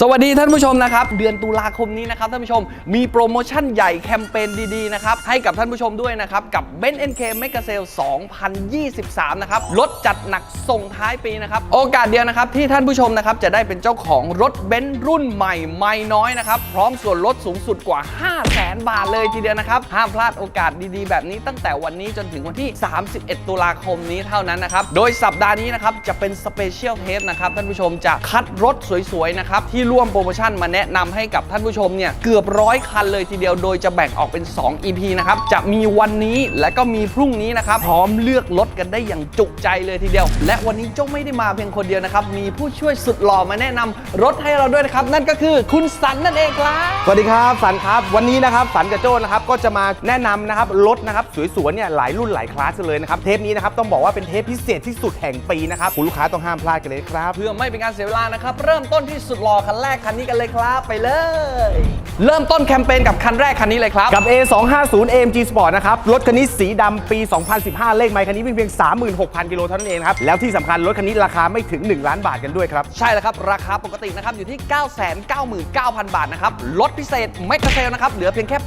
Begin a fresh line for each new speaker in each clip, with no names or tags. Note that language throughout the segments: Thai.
สวัสดีท่านผู้ชมนะครับ เดือนตุลาคมนี้นะครับท่านผู้ชมมีโปรโมชั่นใหญ่แคมเปญดีๆนะครับให้กับท่านผู้ชมด้วยนะครับ กับ b e n NK Mega Sale 2023 นะครับลดจัดหนักส่งท้ายปีนะครับ โอกาสเดียวนะครับที่ท่านผู้ชมนะครับจะได้เป็นเจ้าของรถเบนซ์รุ่นใหม่ไม่น้อยนะครับ พร้อมส่วนลดสูงสุดกว่า 5 0 0แสนบาทเลยทีเดียวนะครับ ห้ามพลาดโอกาสดีๆ แบบนี้ตั้งแต่วันนี้จนถึงวันที่ 31 ตุลาคมนี้เท่านั้นนะครับโดยสัปดาห์นี้นะครับจะเป็นสเปเชียลเทปนะครับท่านผู้ชมจะคัดรถสวยๆนะครับที่ร่วมโปรโมชั่นมาแนะนำให้กับท่านผู้ชมเนี่ยเกือบร้อยคันเลยทีเดียวโดยจะแบ่งออกเป็น 2 EP นะครับจะมีวันนี้และก็มีพรุ่งนี้นะครับพร้อมเลือกรถกันได้อย่างจุใจเลยทีเดียว และวันนี้โจ้ไม่ได้มาเพียงคนเดียวนะครับมีผู้ช่วยสุดหล่อมาแนะนำรถให้เราด้วยนะครับนั่นก็คือคุณสันนั่นเองครับ
สวัสดีครับสันครับวันนี้นะครับสันกับโจ้นะครับก็จะมาแนะนำนะครับรถนะครับสวยๆเนี่ยหลายรุ่นหลายคลาสเลยนะครับเทปนี้นะครับต้องบอกว่าเป็นเทปพิเศษที่สุดแห่งปีนะครับคุณลูกค้าต้องห้ามพลาดกันเลยครับ
เพื่อไม่เป็นการเสียเวลานะครับเริ่มต้นที่สุดหล่อคันแรกคันนี้กันเลยครับไปเลย เริ่มต้นแคมเปญกับคันแรกคันนี้เลยครับ
กับ A 2 5 0 AMG Sport นะครับ รถคันนี้สีดำปี 2015 เลขไมค์คันนี้วิ่งเพียง 36,000 กิโลเท่านั้นเองครับ แล้วที่สำคัญรถคันนี้ราคาไม่ถึง 1 ล้านบาทกันด้วยครับ
ใช่แล้วครับ ราคาปกตินะครับอยู่ที่ 999,000 บาทนะครับลดพิเศษไม่กระเซลนะครับเหลือเพียงแค่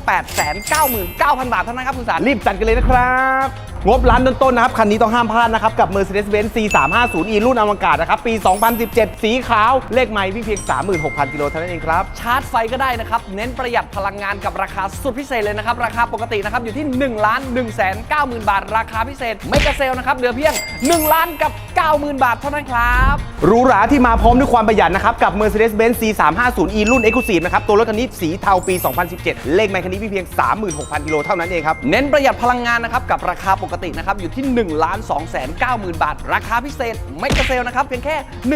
899,000 บาทเท่านั้นครับคุณสาร
รีบจัดกันเลยนะครับงบล้านต้นๆนะครับคันนี้ต้องห้ามพลาดนะครับกับ Mercedes-Benz C350e รุ่นอวกาศนะครับปี 2017 สีขาวเลขไมล์วิ่งเพียง36,000 กิโลเท่านั้นเองครับ
ชาร์จไฟก็ได้นะครับ เน้นประหยัดพลังงานกับราคาสุดพิเศษเลยนะครับ ราคาปกตินะครับอยู่ที่1ล้าน1 9 0 0 0 บาท ราคาพิเศษไม่กระเซลนะครับเหลือเพียง1ล้านกับ 90,000 บาทเท่านั้นครับ
หรูหราที่มาพร้อมด้วยความประหยัดนะครับ กับ Mercedes-Benz C350e รุ่น Exclusive นะครับ ตัวรถคันนี้สีเทาปี 2017 เลขไมล์คันนี้วิ่งเพียง 36,000 กิโลเท่านั้นเองครับ
เน้นประหยัดพลังงานนะครับ กับราคาปกตินะครับ อยู่ที่1ล้าน2 9 0 0 0 0 บาท ราคาพิเศษไม่กระเซลนะครับ เพียงแค่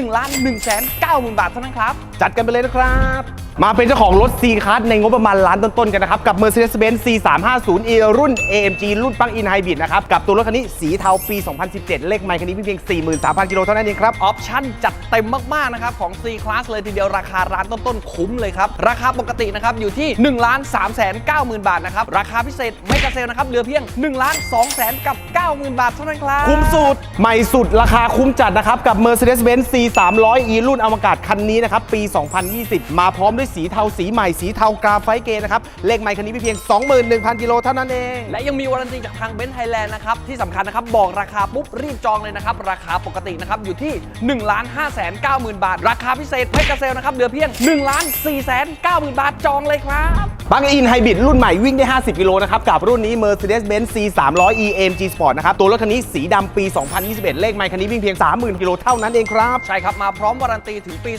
1ล้าน1 9 0 0 0 0 บาทเท่านั้นครับ
จัดกันไปเลยนะครับ มาเป็นเจ้าของรถ C Class ในงบประมาณล้านต้นๆกันนะครับ กับ Mercedes-Benz C350e รุ่น AMG รุ่น Plug-in Hybrid นะครับ กับตัวรถคันนี้สีเทาปี 2017 เลขไมล์คันนี้วิ่งเพียง 43,000 กิโลเท่านั้นเองครับ
ออปชั่นจัดเต็มมาก ๆ นะครับ ของ C Class เลยทีเดียวราคาร้านต้น ๆ คุ้มเลยครับ ราคาปกตินะครับ อยู่ที่1ล้าน3 9 0 0 0 0 บาทนะครับ ราคาพิเศษไม่กระเซลนะครับเหลือเพียง1ล้าน2แสนกับ 90,000 บาทเท่านั้นครับ
คุ้มสุดใหม่สุดราคาคุ้มจัดนะครับกับ Mercedes-Benz C300e รุ่นอวกาศคันนี้นะครับปี 2020 มาพร้อมด้วยสีเทาสีใหม่สีเทากราไฟต์เกรนะครับ เลขไมล์คันนี้เพียง 21,000 กิโลเท่านั้นเอง
และยังมีวารันตีจากทางเบนซ์ไทยแลนด์นะครับ ที่สำคัญนะครับ บอกราคาปุ๊บ รีบจองเลยนะครับ ราคาปกตินะครับ อยู่ที่1ล้าน5แสน90,000 บาท ราคาพิเศษไม่กระเซลนะครับ เหลือเพียง1ล้าน4แสน90,000 บาทจองเลยครับ
ปลั๊กอินไฮบริดรุ่นใหม่วิ่งได้ 50 กิโลนะครับกับรุ่นนี้ Mercedes-Benz C300e AMG Sport นะครับตัวรถคันนี้สีดำปี 2021 เลขไมล์คันนี้วิ่งเพียง 30,000 กิโลเท่านั้นเองครับ
ใช่ครับมาพร้อมวารันตีถึงปี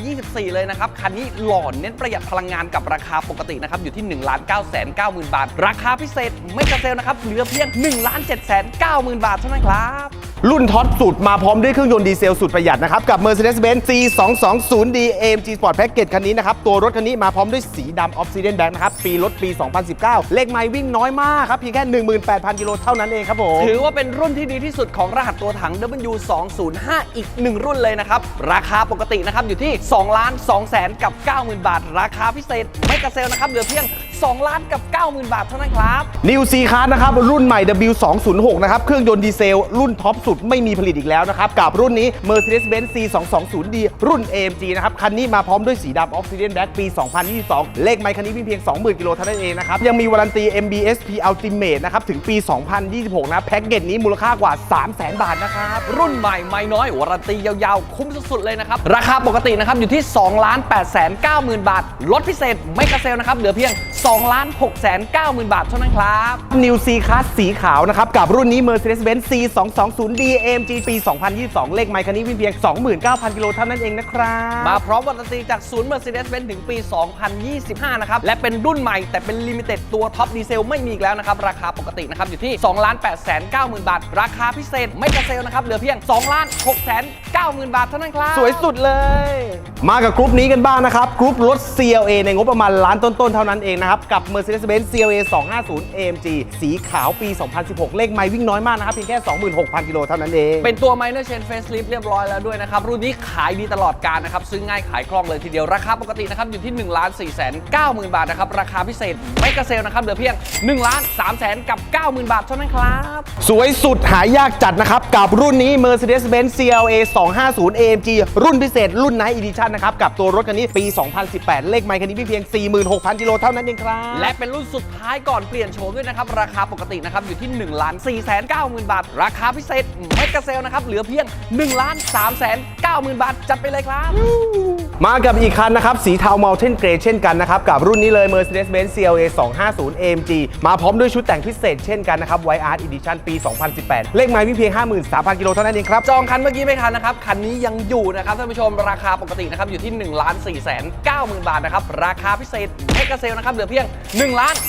2024 เลยนะครับคันนี้หล่อเน้นประหยัดพลังงานกับราคาปกตินะครับอยู่ที่1 9 9 9 0 0 0 บาท ราคาพิเศษไม่กระเซลนะครับเหลือเพียง 1 7 9 0 0 0 0 บาทเท่านั้นครับ
รุ่นท็อปสุดมาพร้อมด้วยเครื่องยนต์ดีเซลสุดประหยัดนะครับ กับ Mercedes-Benz C220d AMG Sport Package คันนี้นะครับ ตัวรถคันนี้มาพร้อมด้วยสีดำ Obsidian Black นะครับ ปีรถปี 2019 เลขไมล์วิ่งน้อยมากครับ เพียงแค่ 18,000 กิโลเท่านั้นเองครับผม
ถือว่าเป็นรุ่นที่ดีที่สุดของรหัสตัวถัง W205 อีก 1 รุ่นเลยนะครับ ราคาปกตินะครับอยู่ที่2ล้าน2แสนกับ0,000 บาท ราคาพิเศษไม่กระเซลนะครับเหลือเพียง 2 ล้านกับ 90,000 บาทเท่านั้นครับ
New C Class นะครับ รุ่นใหม่ W206 นะครับ เครื่องยนต์ดีเซล รุ่นท็อปสุดไม่มีผลิตอีกแล้วนะครับ กับรุ่นนี้ Mercedes-Benz C220d รุ่น AMG นะครับ คันนี้มาพร้อมด้วยสีดำ Obsidian Black ปี 2022 เลขไมล์คันนี้วิ่งเพียง 20,000 กิโลเท่านั้นเองนะครับ ยังมีวารันตี MBSP Ultimate นะครับ ถึงปี 2026 นะแพ็กเกจนี้มูลค่ากว่า 300,000 บาทนะครับ
รุ่นใหม่ไม่น้อยวารันตียาวๆ คุ้มสุดๆเลยนะครับ ราคาปกตินะครับอยู่ที่2ล้าน8แสน90,000 บาท ลดพิเศษไม่กระเซลนะครับเหลือเพียง2ล้าน6แสน90,000บาทเท่านั้นครับ
New C Class สีขาวนะครับ กับรุ่นนี้ Mercedes-Benz C220d AMG ปี 2022 เลขไมล์คันนี้วิ่งเพียง 29,000 กิโลเท่านั้นเองนะครับ
มาพร้อมวารันตีจากศูนย์ Mercedes-Benz ถึงปี 2025 นะครับ และเป็นรุ่นใหม่แต่เป็นลิมิเต็ดตัวท็อปดีเซลไม่มีอีกแล้วนะครับ ราคาปกตินะครับอยู่ที่2ล้าน8แสน90,000บาท ราคาพิเศษไม่กระเซลนะครับเหลือเพียง2ล้าน6แสน90,000 บาทเท่านั้นครับ
สวยสุดเลย มากับกรุ๊ปนี้กันบ้างนะครับกรุ๊ปรถ CLA ในงบประมาณล้านต้นๆเท่านั้นเองนะครับนะครับกับ Mercedes-Benz CLA 250 AMG สีขาวปี 2016 เลขไมล์วิ่งน้อยมากนะครับเพียงแค่ 26,000 กิโลเท่านั้นเอง
เป็นตัว Minor Chain Facelift เรียบร้อยแล้วด้วยนะครับ รุ่นนี้ขายดีตลอดการนะครับ ซื้อง่ายขายคล่องเลยทีเดียวราคาปกตินะครับอยู่ที่1 4 9 0 0 0 0บาทนะครับ ราคาพิเศษไม่กระเซลนะครับเหลือเพียง1 3 0 0 0 0กับ 90,000 บาทเท่านั้นครับ
สวยสุดหายากจัดนะครับกับรุ่นนี้ Mercedes-Benz CLA 250 AMG รุ่นพิเศษรุ่น Night Edition นะครับกับตัวรถคันนี้ปี 2018 เลขไมล์คันนี้เพียง 46,000 กิโลเท่านั้นเองครับ
และเป็นรุ่นสุดท้ายก่อนเปลี่ยนโฉมด้วยนะครับ ราคาปกตินะครับอยู่ที่1 4 9 0 0 0 0 บาท ราคาพิเศษไม่กระเซลนะครับเหลือเพียง1 3 9 0 0 0 0 บาท จัดไปเลยครับ
มากับอีกคันนะครับ สีเทา Mountain Grey เช่นกันนะครับ กับรุ่นนี้เลย Mercedes-Benz CLA 250 AMG มาพร้อมด้วยชุดแต่งพิเศษเช่นกันนะครับ White Art Edition ปี 2018 เลขไมล์วิ่งเพียง 53,000 กิโลเท่านั้นเองครับ
จองคันเมื่อกี้ไม่ทันนะครับ คันนี้ยังอยู่นะครับท่านผู้ชมราคาปกตินะครับอยู่ที่ 1 4 9 0 0 0 0 บาทนะครับราคาพิเศษไม่ กระเซลนะครับเหลือเพียง1 3 0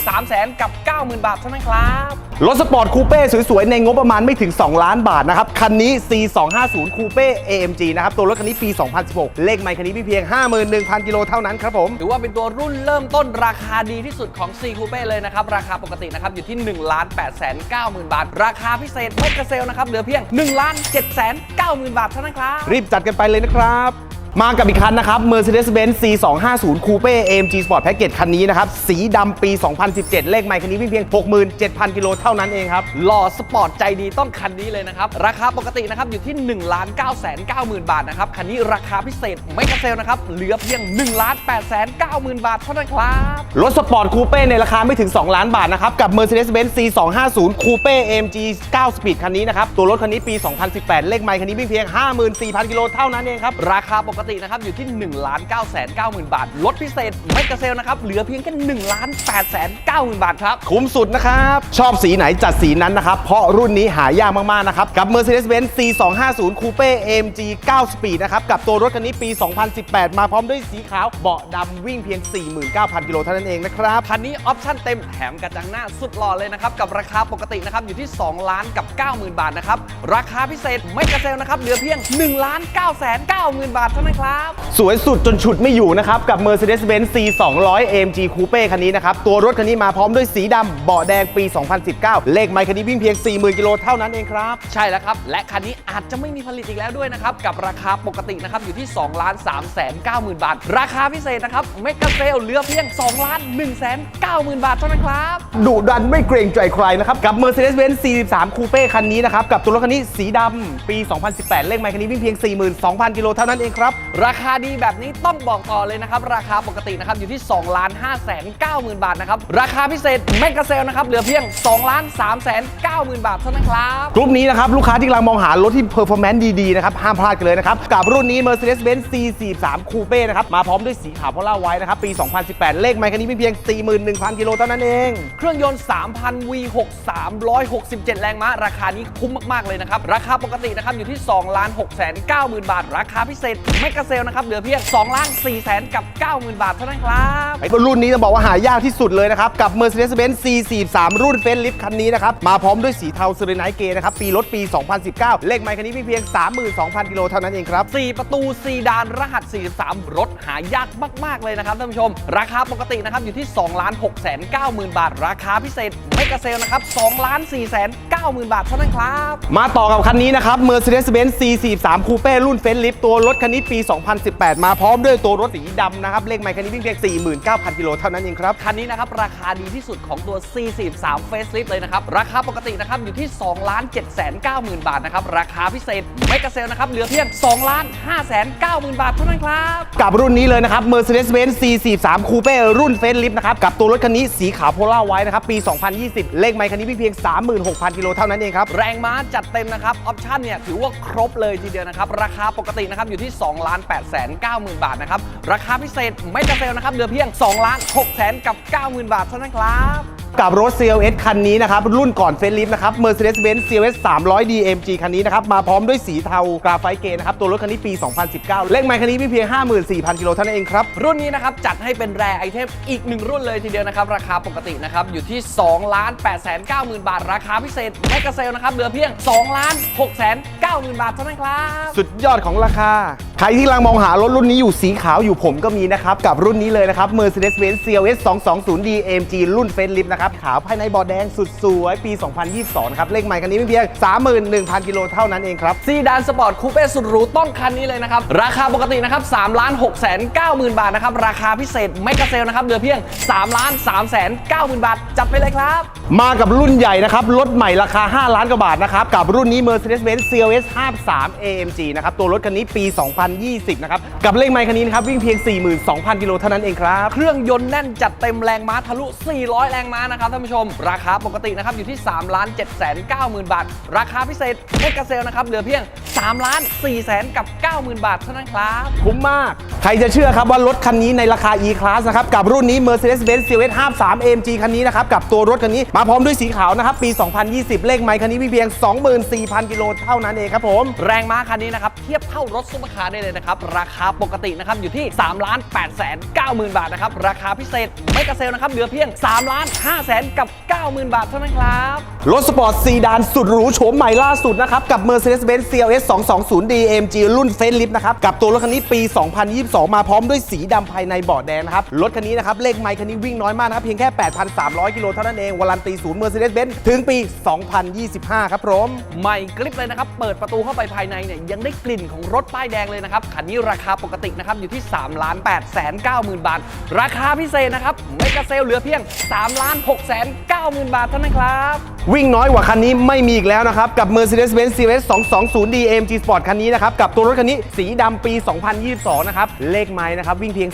0 0 0กับ 90,000 บาทเท่านั้นครับ
รถสปอร์ตคูเป้สวยๆ ในงบประมาณไม่ถึง 2 ล้านบาทนะครับ คันนี้ C250 คูเป้ AMG นะครับ ตัวรถคันนี้ปี 2016 เลขไมล์คันนี้เพียง 51,000 กิโลเท่านั้นครับผม
ถือว่าเป็นตัวรุ่นเริ่มต้นราคาดีที่สุดของ C Coupe เลยนะครับ ราคาปกตินะครับอยู่ที่1 8 9 0 0 0 0 บาท ราคาพิเศษไม่กระเซลนะครับเหลือเพียง1 7 9 0 0 0 0 บาทเท่านั้นครับ
รีบจัดกันไปเลยนะครับ มากับอีกคันนะครับ Mercedes-Benz C250 Coupe AMG Sport Package คันนี้นะครับ สีดำปี 2017 เลขไมล์คันนี้วิ่งเพียง 67,000 กิโลเท่านั้นเองครับ
หล่อสปอร์ตใจดีต้องคันนี้เลยนะครับ ราคาปกตินะครับอยู่ที่ 1 9 9 9 0 0 0 บาทนะครับ คันนี้ราคาพิเศษไม่กระเซลนะครับ เหลือเพียง 1 8 9 0 0 0 0 บาทเท่านั้นครับ
รถสปอร์ตคูเป้ในราคาไม่ถึง 2 ล้านบาทนะครับ กับ Mercedes-Benz C250 Coupe AMG 9 Speed คันนี้นะครับ ตัวรถคันนี้ปี 2018 เลขไมล์คันนี้วิ่งเพียง 54,000 กิโลเท่านั้นเองครับ
ราคาปกตินะครับอยู่ที่ 1 9 9 9 0 0 0 บาท ลดพิเศษไม่กระเซลนะครับ เหลือเพียงแค่1 8 9 0 0 0 บาทครับ
คุ้มสุดนะครับ ชอบสีไหนจัดสีนั้นนะครับ เพราะรุ่นนี้หายากมาก ๆ นะครับ กับ Mercedes-Benz C250 Coupe AMG 9 Speed นะครับ กับตัวรถคันนี้ปี 2018 มาพร้อมด้วยสีขาวเบาะดำวิ่งเพียง 49,000 กิโลเท่านั้นเองนะครับ
คันนี้ออปชั่นเต็มแถมกระจังหน้าสุดหล่อเลยนะครับกับราคาปกตินะครับอยู่ที่ 2 ล้านกับ 90,000 บาทนะครับราคาพิเศษไม่กระเซลนะครับเหลือเพียง1ล้าน9 9 0 0 0 0 บาทเท่านั้นครับ
สวยสุดจนฉุดไม่อยู่นะครับ กับ Mercedes-Benz C200 AMG Coupe คันนี้นะครับ ตัวรถคันนี้มาพร้อมด้วยสีดำเบาะแดงปี 2019 เลขไมล์คันนี้วิ่งเพียง 40,000 กิโลเท่านั้นเองครับ
ใช่แล้วครับ และคันนี้อาจจะไม่มีผลิตอีกแล้วด้วยนะครับ กับราคาปกตินะครับ อยู่ที่2ล้าน3แสน9หมื่นบาท ราคาพิเศษนะครับไม่กระเซลเหลือเพียง2ล้าน1แสน9หมื่นบาทเท่านั้นครับ
ดุดันไม่เกรงใจใครนะครับกับ Mercedes-Benz C3 Coupe คันนี้นะครับกับตัวรถคันนี้สีดำปี 2018 เลขไมล์คันนี้วิ่งเพียง 42,000 กิโลเท่านั้นเองครับ
ราคาดีแบบนี้ต้องบอกต่อเลยนะครับ ราคาปกตินะครับอยู่ที่2ล้าน5แสน9หมื่นบาทนะครับ ราคาพิเศษไม่กระเซลนะครับเหลือเพียง2ล้าน3แสน9หมื่นบาทเท่านั้นครับ
กลุ่มนี้นะครับ ลูกค้าที่กำลังมองหารถที่เพอร์ฟอร์แมนซ์ดี ๆ นะครับ ห้ามพลาดกันเลยนะครับ กับรุ่นนี้ Mercedes-Benz C43 Coupe นะครับ มาพร้อมด้วยสีขาวพอล่าไว้นะครับ ปี 2018 เลขไมล์คันนี้ไม่เพียง 41,000 กิโลเท่านั้นเอง
เครื่องยนต์ 3,000 V6 367 แรงม้าราคานี้คุ้มมากๆเลยนะครับราคาปกตินะครับอยู่ที่2ล้าน6แสน9หมื่นบาท ราคาพิเศษไม่กระเซลนะครับเหลือเพียง2ล้าน4แสนกับ 9 0,000 บาทเท่านั้นครับ
ไอ้รุ่นนี้ต้องบอกว่าหายากที่สุดเลยนะครับ กับ Mercedes-Benz C43 รุ่นเฟนลิฟคันนี้นะครับ มาพร้อมด้วยสีเทาเซเรไนเกนะครับ ปีรถปี 2019 เลขไมล์คันนี้เพียง 32,000 กิโลเท่านั้นเองครับ
4 ประตู4ดานรหัส 43 รถหายากมาก ๆ เลยนะครับท่านผู้ชม ราคาปกตินะครับอยู่ที่2ล้าน6แสน9หมื่นบาท ราคาพิเศษไม่กระเซลนะครับ2ล้าน4แสน9หมื่นบาทเท่านั้นครับ
มาต่อกับคันนี้นะครับ Mercedes-Benz C43 Coupe รุ่นเฟนลิฟตัวรถคันนี้ปี2018 มาพร้อมด้วยตัวรถสีดำนะครับ เลขไมล์คันนี้วิ่งเพียง49,000 กิโลเท่านั้นเองครับ
คันนี้นะครับราคาดีที่สุดของตัว C43 Facelift เลยนะครับ ราคาปกตินะครับอยู่ที่2ล้าน7แสน9หมื่นบาทนะครับ ราคาพิเศษไม่กระเซลนะครับเหลือเพียง2ล้าน5แสน9หมื่นบาทเท่านั้นครับ
กับรุ่นนี้เลยนะครับ Mercedes-Benz C43 Coupe รุ่นเฟ n ลิฟนะครับ กับตัวรถคันนี้สีขาวโพล่าไว้นะครับปี 2020 เลขไมล์คันนี้เพียง 36,000 กิโลเท่านั้นเองครับ
แรงม้าจัดเต็มนะครับออปชั่นเนี่ยถือว่าครบเลยทีเดียวนะครับราคาปกตินะครับอยู่ที่ 2ล้าน8แสน9หมื่นบาทนะครับ ราคาพิเศษไม่กระเซลนะครับเหลือเพียง2ล้าน6แสนกับ9หมื่นบาทเท่านั้นครับ
กับรถ CLS คันนี้นะครับ รุ่นก่อนเฟซลิฟนะครับ Mercedes-Benz CLS 300 DMG คันนี้นะครับ มาพร้อมด้วยสีเทากราไฟต์เกรย์นะครับ ตัวรถคันนี้ปี 2019 เลขไมล์คันนี้มีเพียง 54,000 กิโลเท่านั้นเองครับ
รุ่นนี้นะครับ จัดให้เป็นแรไอเทมอีกหนึ่งรุ่นเลยทีเดียวนะครับ ราคาปกตินะครับ อยู่ที่2 8 9 0 0 0 0 บาท ราคาพิเศษไม่กระเซลนะครับเหลือเพียง2 6 9 0 0 0 0 บาทเท่านั้นครับ
สุดยอดของราคา ใครที่กำลังมองหารถรุ่นนี้อยู่สีขาวอยู่ผมก็มีนะครับ กับรุ่นนี้เลยนะครับ Mercedes-Benz CLS 220D AMG รุ่นเฟซลิฟนะครับ ขาวภายในบอแดงสุดสวยปี 2022นะครับ เลขใหม่คันนี้ไม่เพียง 31,000 กิโลเท่านั้นเองครับ
ซีดานสปอร์ตคูเป้สุดหรูต้องคันนี้เลยนะครับ ราคาปกตินะครับ3ล้าน6แสน9หมื่นบาทนะครับ ราคาพิเศษไม่กระเซลนะครับเหลือเพียง3ล้าน3แสน9หมื่นบาท จัดไปเลยครับ
มากับรุ่นใหญ่นะครับรถใหม่ราคา 5 ล้านกว่าบาทนะครับกับรุ่นนี้ Mercedes-Benz CLS 53 AMG นะครับตัวรถคันนี้ปี2020 นะครับ กับเลขไมล์คันนี้นะครับ วิ่งเพียง 42,000 กิโลเท่านั้นเองครับ
เครื่องยนต์แน่นจัดเต็มแรงม้าทะลุ 400 แรงม้านะครับท่านผู้ชม ราคาปกตินะครับอยู่ที่3ล้าน7แสน9หมื่นบาท ราคาพิเศษไม่กระเซลนะครับเหลือเพียง3ล้าน4แสนกับ 90,000 บาทเท่านั้นครับ
คุ้มมาก ใครจะเชื่อครับว่ารถคันนี้ในราคา E-Class นะครับ กับรุ่นนี้ Mercedes-Benz CLS 53 AMG คันนี้นะครับ กับตัวรถคันนี้ มาพร้อมด้วยสีขาวนะครับ ปี 2020 เลขไมล์คันนี้มีเพียง 24,000 กิโลเท่านั้นเองครับผม
แรงม้าคันนี้นะครับ เทียบเท่ารถซุปเปอร์คาร์ได้เลยนะครับ ราคาปกตินะครับอยู่ที่3ล้าน8แสน9หมื่นบาทนะครับ ราคาพิเศษไม่กระเซลนะครับเหลือเพียง3ล้าน5แสนกับ 90,000 บาทเท่านั้นครับ
รถสปอร์ตซีดานสุดหรูโฉมใหม่ล่าสุดนะครับ กับ Mercedes-Benz CLS 220D AMG รุ่นเฟซลิฟนะครับ กับตัวรถคันนี้ปี 2022 มาพร้อมด้วยสีดำภายในเบาะแดงนะครับ รถคันนี้นะครับ เลขไมล์คันนี้วิ่งน้อยมากนะครับ เพียงแค่ 8,300 กิโลเท่านั้นเองวารันตีศูนย์ Mercedes-Benz ถึงปี 2025 ครับผม
ใหม่กริปเลยนะครับเปิดประตูเข้าไปภายในเนี่ยยังได้กลิ่นของรถป้ายแดงเลยนะครับคันนี้ราคาปกตินะครับอยู่ที่3ล้าน8แสน9หมื่นบาท ราคาพิเศษนะครับไม่กระเซลเหลือเพียง3ล้าน6แสน9หมื่นบาทเท่านั้นครับ
วิ่งน้อยกว่าคันนี้ไม่มีอีกแล้วนะครับ กับ Mercedes-Benz CLS 220D AMG Sport คันนี้นะครับ กับตัวรถคันนี้สีดำปี 2022 นะครับ เลขไม้นะครับ วิ่งเพียง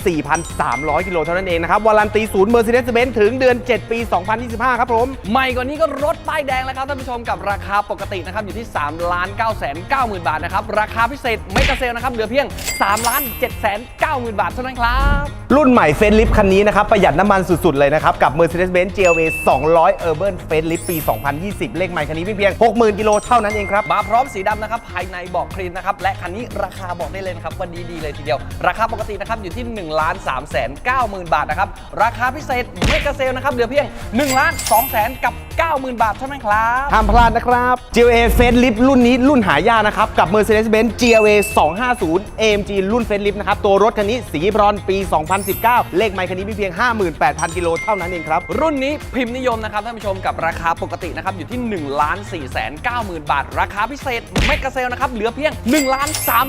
4,300 กิโลเท่านั้นเองนะครับวารันตีศูนย์ Mercedes-Benz ถึงเดือน 7 ปี 2025 ครับผม
ใหม่กว่านี้ก็รถป้ายแดงแล้วครับท่านผู้ชมกับราคาปกตินะครับอยู่ที่3ล้าน9แสน9หมื่นบาทนะครับราคาพิเศษไม่กระเซลนะครับเหลือเพียง3ล้าน7แสน9หมื่นบาทเท่านั้นครับ
รุ่นใหม่เฟซลิฟคันนี้นะครับประหยัดน้ำมันสุดๆเลยนะครับกับ Mercedes-Benz GLA 200 Urban Facelift ปี2020 เลขใหม่คันนี้วิ่งเพียง60,000กิโลเท่านั้นเองครับ
มาพร้อมสีดำนะครับภายในเบอกคลีนนะครับและคันนี้ราคาบอกได้เลยนะครับว่าดีๆเลยทีเดียว ราคาปกตินะครับอยู่ที่1ล้าน3แสน9หมื่นบาทนะครับราคาพิเศษไม่กระเซลนะครับเหลือเพียง1ล้าน2แสนกับ 90,000 บาทเท่านั้นครับ
ห้ามพลาดนะครับ GLA Facelift รุ่นนี้รุ่นหายากนะครับกับ Mercedes-Benz GLA 250 AMG รุ่น Facelift นะครับตัวรถคันนี้สีบรอนซ์ปี 2019 เลขไมล์คันนี้มีเพียง 58,000 กิโลเท่านั้นเองครับ
รุ่นนี้พิมพ์นิยมนะครับท่านผู้ชมกับราคาปกตินะครับอยู่ที่1 4 9 0 0 0 บาท ราคาพิเศษเมกะเซลนะครับเหลือเพียง1 3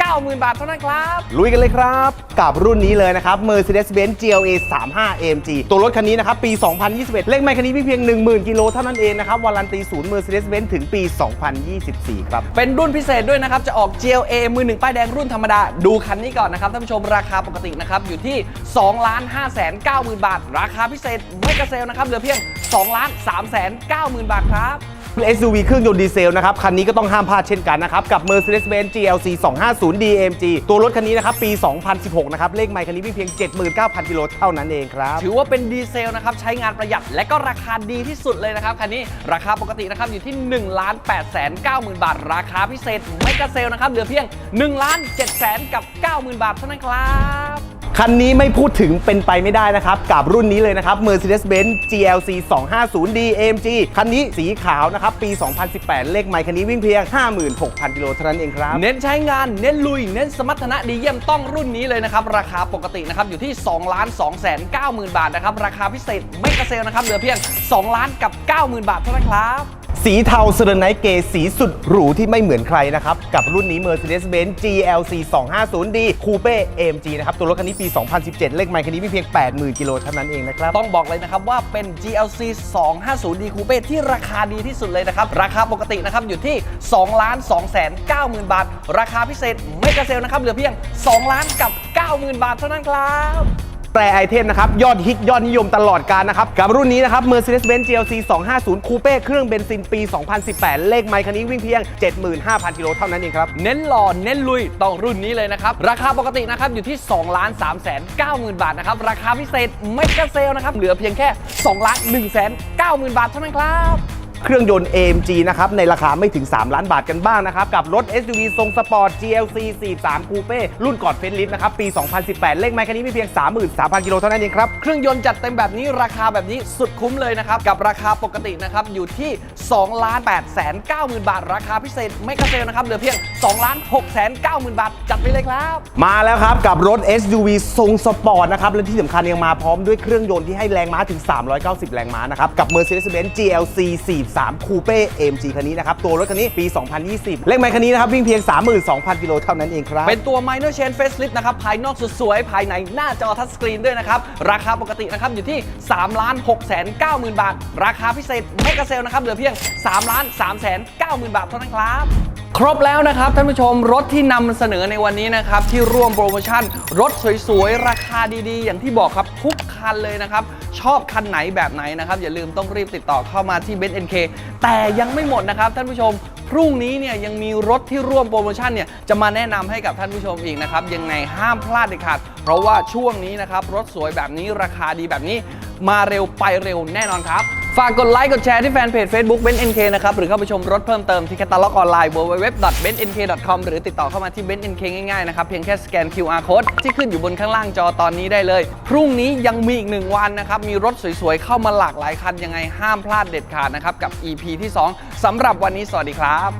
9 0 0 0 บาทเท่านั้นครับ
ลุยกันเลยครับ กับรุ่นนี้เลยนะครับ Mercedes-Benz GLA 35 AMG ตัวรถคันนี้นะครับปี 2021 เลขไมค์คันนี้เพียง 10,000 กิโลเท่านั้นเองนะครับวารันตีศูนย์ Mercedes-Benz ถึงปี 2024 ครับ
เป็นรุ่นพิเศษด้วยนะครับ จะออก GLA มือหนึ่งป้ายแดงรุ่นธรรมดา ดูคันนี้ก่อนนะครับท่านผู้ชมราคาปกตินะครับ อยู่ที่ 2 5 9 0 0 0บาท ราคาพิเศษไม่กระเซลนะครับ เหลือเพียง 2 3 9 0 0 0 90,000 บาทครับ
SUV เครื่องยนต์ดีเซลนะครับ คันนี้ก็ต้องห้ามพลาดเช่นกันนะครับ กับ Mercedes-Benz GLC 250 DMG ตัวรถคันนี้นะครับ ปี 2016 นะครับ เลขไมล์คันนี้เพียง 79,000 กิโลเท่านั้นเองครับ
ถือว่าเป็นดีเซลนะครับ ใช้งานประหยัดและก็ราคาดีที่สุดเลยนะครับ คันนี้ราคาปกตินะครับ อยู่ที่ 1 8 9 0 0 0 บาท ราคาพิเศษไม่กะเซลนะครับเหลือเพียง 1 7 0 0 0 0กับ 90,000 บาทเท่านั้นครับ
คันนี้ไม่พูดถึงเป็นไปไม่ได้นะครับ กับรุ่นนี้เลยนะครับ Mercedes-Benz GLC 250d AMG คันนี้สีขาวนะครับ ปี 2018 เลขไมล์คันนี้วิ่งเพียง 56,000กิโลเท่านั้นเองครับ
เน้นใช้งาน เน้นลุย เน้นสมรรถนะดีเยี่ยมต้องรุ่นนี้เลยนะครับ ราคาปกตินะครับอยู่ที่2ล้าน2แสน9หมื่นบาทนะครับ ราคาพิเศษไม่กระเซลนะครับเหลือเพียง 2 ล้านกับ 90,000 บาทเท่านั้นครับ
สีเทาเซอร์ไนท์เกสีสุดหรูที่ไม่เหมือนใครนะครับ กับรุ่นนี้ Mercedes-Benz GLC 250D Coupe AMG นะครับ ตัวรถคันนี้ปี 2017 เลขไมล์คันนี้มีเพียง 80,000 กิโลเท่านั้นเองนะครับ
ต้องบอกเลยนะครับว่าเป็น GLC 250D Coupe ที่ราคาดีที่สุดเลยนะครับ ราคาปกตินะครับอยู่ที่2ล้าน2แสน9หมื่นบาท ราคาพิเศษไม่กระเซลนะครับเหลือเพียง 2 ล้านกับ 90,000 บาทเท่านั้นครับ
แตรไอเทมนะครับ ยอดฮิตยอดนิยมตลอดการนะครับ กับรุ่นนี้นะครับ Mercedes-Benz GLC 250 Coupe เครื่องเบนซินปี 2018 เลขไมค์คันนี้วิ่งเพียง 75,000 กิโลเท่านั้นเองครับ
เน้นหล่อเน้นลุยต้องรุ่นนี้เลยนะครับ ราคาปกตินะครับอยู่ที่2ล้าน3แสน9หมื่นบาทนะครับ ราคาพิเศษไม่กระเซลนะครับเหลือเพียงแค่2ล้าน1แสน9หมื่นบาทเท่านั้นครับ
เครื่องยนต์ AMG นะครับในราคาไม่ถึง 3 ล้านบาทกันบ้างนะครับ กับรถ SUV ทรงสปอร์ต GLC 43 Coupe รุ่นกอนเฟนลิฟนะครับ ปี 2018 เลขไมค์คันนี้มีเพียง 33,000 กิโลเท่านั้นเองครับ
เครื่องยนต์จัดเต็มแบบนี้ราคาแบบนี้สุดคุ้มเลยนะครับ กับราคาปกตินะครับ อยู่ที่ 2 ล้าน8แสน9หมื่นบาท ราคาพิเศษไม่กระเซลนะครับเหลือเพียง 2 ล้าน6แสน9หมื่นบาท จัดไปเลยครับ
มาแล้วครับกับรถ SUV ทรงสปอร์ตนะครับและที่สำคัญยังมาพร้อมด้วยเครื่องยนต์ที่ให้แรงม้าถึง 390 แรงม้านะครับกับ Mercedes-Benz GLC 43 Coupe AMG คันนี้นะครับ ตัวรถคันนี้ปี 2020 เลขไมค์คันนี้นะครับ วิ่งเพียง 32,000 กิโลเท่านั้นเองครับ
เป็นตัว minor chain facelift นะครับ ภายนอกสุดสวยภายในหน้าจอทัชสกรีนด้วยนะครับ ราคาปกตินะครับอยู่ที่ 3 ล้าน6แสน9หมื่นบาท ราคาพิเศษไม่กระเซลนะครับเหลือเพียง 3 ล้าน3แสน9หมื่นบาทเท่านั้นครับ ครบแล้วนะครับท่านผู้ชมรถที่นำเสนอในวันนี้นะครับ ที่ร่วมโปรโมชั่น รถสวยๆ ราคาดีๆ อย่างที่บอกครับทุกคันเลยนะครับ ชอบคันไหนแบบไหนนะครับ อย่าลืมต้องรีบติดต่อเข้ามาที่ b e n NK แต่ยังไม่หมดนะครับท่านผู้ชมพรุ่งนี้เนี่ยยังมีรถที่ร่วมโปรโมชั่นเนี่ยจะมาแนะนำให้กับท่านผู้ชมอีกนะครับยังไงห้ามพลาดเด็ดขาด เพราะว่าช่วงนี้นะครับรถสวยแบบนี้ราคาดีแบบนี้ มาเร็วไปเร็วแน่นอนครับ ฝากกดไลค์กดแชร์ที่แฟนเพจ Facebook b e n NK นะครับ หรือเข้าไปชมรถเพิ่มเติมที่แคตตาล็อกออนไลน์ www.bennk.com หรือติดต่อเข้ามาที่ b e n NK ง่ายๆนะครับ เพียงแค่สแกน QR code ที่ขึ้นอยู่บนข้างล่างจอตอนนี้ได้เลย พรุ่งนี้ยังมีอีกหนึ่งวันนะครับ มีรถสวยๆ เข้ามาหลากหลายคันยังไงห้ามพลาดเด็ดขาดนะครับกับ EP ที่ 2สำหรับวันนี้สวัสดีครับ